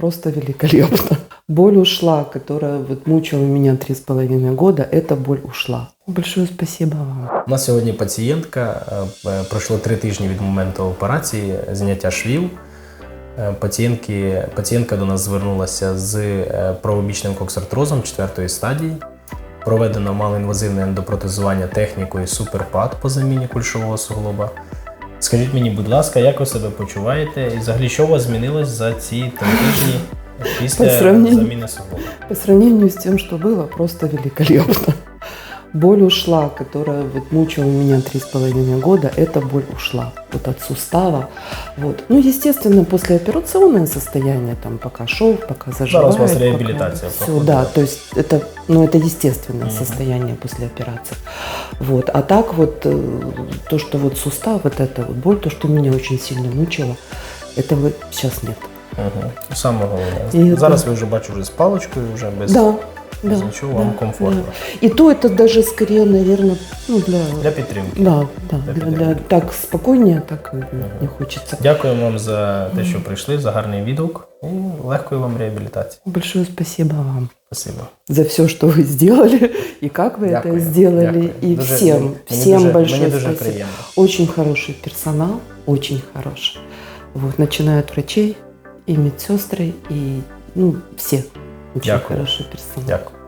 просто великолепно. Боль ушла, которая вот мучила меня три с половиной года, эта боль ушла. Большое спасибо вам. У нас сьогодні пацієнтка е, пройшло три тижні від моменту операції, зняття швів. Е, Пацієнтки, пацієнтка до нас звернулася з е, правобічним коксартрозом четвертої стадії. Проведено малоінвазивне ендопротезування технікою суперпад по заміні кульшового суглоба. Скажіть мені, будь ласка, як ви себе почуваєте? І взагалі, що у вас змінилось за ці три тижні По після сравнению- заміни суглоба? По сравнению с тем, что было, просто великолепно. Боль ушла, которая вот мучила меня три с половиной года, эта боль ушла вот от сустава. Вот. Ну, естественно, послеоперационное состояние, там, пока шов, пока заживает. вас пока- реабилитация Все, проходит, да, да. то есть это, ну, это естественное Мгм. состояние после операции. Вот. А так вот, э, то, что вот сустав, вот эта вот боль, то, что меня очень сильно мучило, этого сейчас нет. Угу. Саме головне. І Зараз ви вже бачу вже з паличкою, вже без, Да, да, нічого, да, вам комфортно. да. И то это даже скорее, наверное, ну, для... Для підтримки. Да, да, Для для, підтримки. для, так спокойнее, так э, не хочется. Дякую вам за те, що прийшли, за гарний відгук і легкої вам реабілітації. Большое спасибо вам Спасибо. за все, что вы сделали, и как вы Дякую, это сделали, дякую. и Дуже- всем, мені всем дуже- большое мені дуже спасибо. приємно. Очень хороший персонал, очень хороший. Вот, начиная от врачей и медсестры, и ну, все. Очень Дякую. хороший. Дякую.